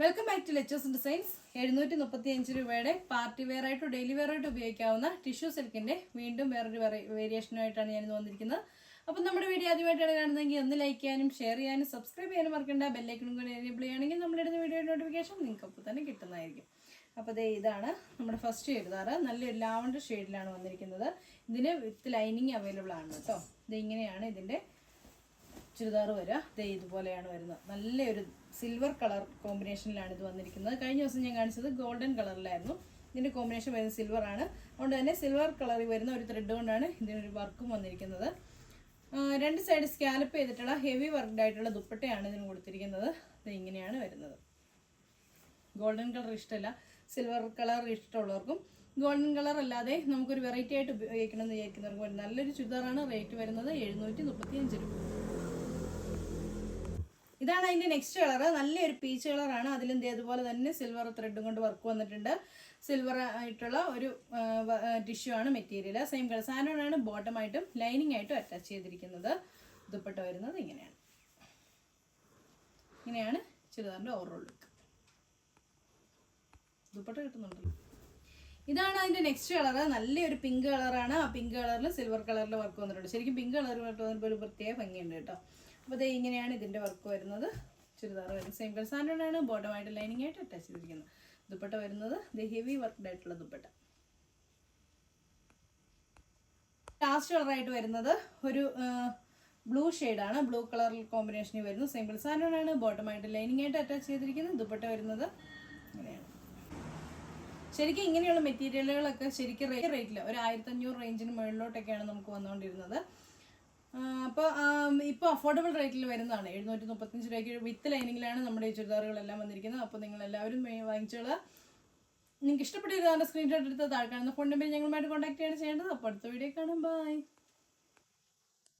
Welcome back to Lechu's designs എഴുന്നൂറ്റി മുപ്പത്തി അഞ്ച് രൂപയുടെ പാർട്ടി വെയർ ആയിട്ട് ഡെയിലി വെയർ ആയിട്ട് ഉപയോഗിക്കാവുന്ന ടിഷ്യൂ സിൽക്കിന്റെ വീണ്ടും വേറൊരു വേരിയേഷനുമായിട്ടാണ് ഞാൻ വന്നിരിക്കുന്നത്. അപ്പം നമ്മുടെ വീഡിയോ ആദ്യമായിട്ടാണ് കാണുന്നതെങ്കിൽ ഒന്ന് ലൈക്ക് ചെയ്യാനും ഷെയർ ചെയ്യാനും സബ്സ്ക്രൈബ് ചെയ്യാനും മറക്കണ്ട. ബെല്ലൈക്കണും കൂടി എനേബിൾ ചെയ്യുകയാണെങ്കിൽ നമ്മുടെ ഇടുന്ന വീഡിയോ നോട്ടിഫിക്കേഷൻ നിങ്ങൾക്ക് അപ്പോൾ തന്നെ കിട്ടുന്നതായിരിക്കും. അപ്പോൾ ദേ ഇതാണ് നമ്മുടെ ഫസ്റ്റ് എഴുതാറ് നല്ലൊരു ലാവണ്ടർ ഷെയ്ഡിലാണ് വന്നിരിക്കുന്നത്. ഇതിന് വിത്ത് ലൈനിങ് അവൈലബിൾ ആണ് കേട്ടോ. ഇത് ഇങ്ങനെയാണ് ഇതിന്റെ ചുരിദാർ വരിക. ദേ ഇതുപോലെയാണ് വരുന്നത്. നല്ലൊരു സിൽവർ കളർ കോമ്പിനേഷനിലാണ് ഇത് വന്നിരിക്കുന്നത്. കഴിഞ്ഞ ദിവസം ഞാൻ കാണിച്ചത് ഗോൾഡൻ കളറിലായിരുന്നു ഇതിന്റെ കോമ്പിനേഷൻ വരുന്നത് സിൽവർ ആണ്. അതുകൊണ്ട് തന്നെ സിൽവർ കളറിൽ വരുന്ന ഒരു ത്രെഡ് കൊണ്ടാണ് ഇതിനൊരു വർക്കും വന്നിരിക്കുന്നത്. രണ്ട് സൈഡ് സ്കാലപ്പ് ചെയ്തിട്ടുള്ള ഹെവി വർക്ക്ഡ് ആയിട്ടുള്ള ദുപ്പട്ടയാണ് ഇതിന് കൊടുത്തിരിക്കുന്നത്. ഇത് ഇങ്ങനെയാണ് വരുന്നത്. ഗോൾഡൻ കളർ ഇഷ്ടമല്ല സിൽവർ കളർ ഇഷ്ടമുള്ളവർക്കും ഗോൾഡൻ കളർ അല്ലാതെ നമുക്കൊരു വെറൈറ്റി ആയിട്ട് ഉപയോഗിക്കണം എന്ന് വിചാരിക്കുന്നവർക്കും നല്ലൊരു ചുരിദാറാണ് റേറ്റ് വരുന്നത് എഴുന്നൂറ്റി മുപ്പത്തി അഞ്ച് രൂപ. ഇതാണ് അതിന്റെ നെക്സ്റ്റ് കളർ നല്ലൊരു പീച്ച് കളറാണ് അതിലും ദേ അതുപോലെ തന്നെ സിൽവർ ത്രെഡും കൊണ്ട് വർക്ക് വന്നിട്ടുണ്ട്. സിൽവർ ആയിട്ടുള്ള ഒരു ടിഷ്യൂ ആണ് മെറ്റീരിയൽ സെയിം കളർ സാധനമാണ് ബോട്ടമായിട്ടും ലൈനിങ് ആയിട്ടും അറ്റാച്ച് ചെയ്തിരിക്കുന്നത്. ദുപ്പട്ട വരുന്നത് ഇങ്ങനെയാണ്. ഇങ്ങനെയാണ് ചുരിദാറിന്റെ ഓവറോൾ ലുക്ക് ദുപ്പട്ട കിട്ടുന്നുണ്ടല്ലോ. ഇതാണ് അതിന്റെ നെക്സ്റ്റ് കളർ നല്ലൊരു പിങ്ക് കളറാണ് ആ പിങ്ക് കളറിൽ സിൽവർ കളറിൽ വർക്ക് വന്നിട്ടുണ്ട്. ശരിക്കും പിങ്ക് കളർ വന്നിട്ട് ഒരു പ്രത്യേക ഭംഗിയുണ്ട് കേട്ടോ. അപ്പോൾ ദേ ഇങ്ങനെയാണ് ഇതിന്റെ വർക്ക് വരുന്നത്. ചുരിദാർ വരുന്നത്. സെയിം കളർ സാധനമാണ് ബോട്ടമായിട്ട് ലൈനിങ് ആയിട്ട് അറ്റാച്ച് ചെയ്തിരിക്കുന്നത് ദുപ്പട്ട വരുന്നത് ദ ഹെവി വർക്ക്ഡ് ആയിട്ടുള്ള ദുപ്പട്ട. ലാസ്റ്റ് കളറായിട്ട് വരുന്നത് ഒരു ബ്ലൂ ആണ്. ബ്ലൂ കളർ കോമ്പിനേഷനിൽ വരുന്നു. സിമ്പിൾ സാധനമാണ് ബോട്ടമായിട്ട് ലൈനിങ് ആയിട്ട് അറ്റാച്ച് ചെയ്തിരിക്കുന്നത് ദുപ്പട്ട വരുന്നത് ഇങ്ങനെയാണ്. ശരിക്കും ഇങ്ങനെയുള്ള മെറ്റീരിയലുകളൊക്കെ ശരിക്കും റേറ്റ് റേറ്റില്ല ഒരു ആയിരത്തി അഞ്ഞൂറ് റേഞ്ചിന് മുകളിലോട്ടൊക്കെയാണ് നമുക്ക് വന്നുകൊണ്ടിരുന്നത്. അപ്പോൾ ഇപ്പോൾ അഫോർഡബിൾ റേറ്റിൽ വരുന്നതാണ്. എഴുന്നൂറ്റി മുപ്പത്തഞ്ച് രൂപയ്ക്ക് വിത്ത് ലൈനിങ്ങിലാണ് നമ്മുടെ ഈ ചുരിദാറുകളെല്ലാം വന്നിരിക്കുന്നത്. അപ്പോൾ നിങ്ങൾ എല്ലാവരും വാങ്ങിച്ചോളാം. നിങ്ങൾക്ക് ഇഷ്ടപ്പെട്ട ഇതാണ് സ്ക്രീൻഷോട്ട് എടുത്ത് താഴെ കാണുന്ന ഫോൺ നമ്പർ ഞങ്ങളുമായിട്ട് കോൺടാക്ട് ചെയ്യാണ് ചെയ്യേണ്ടത്. അപ്പോൾ അടുത്ത വീഡിയോ കാണാം. ബൈ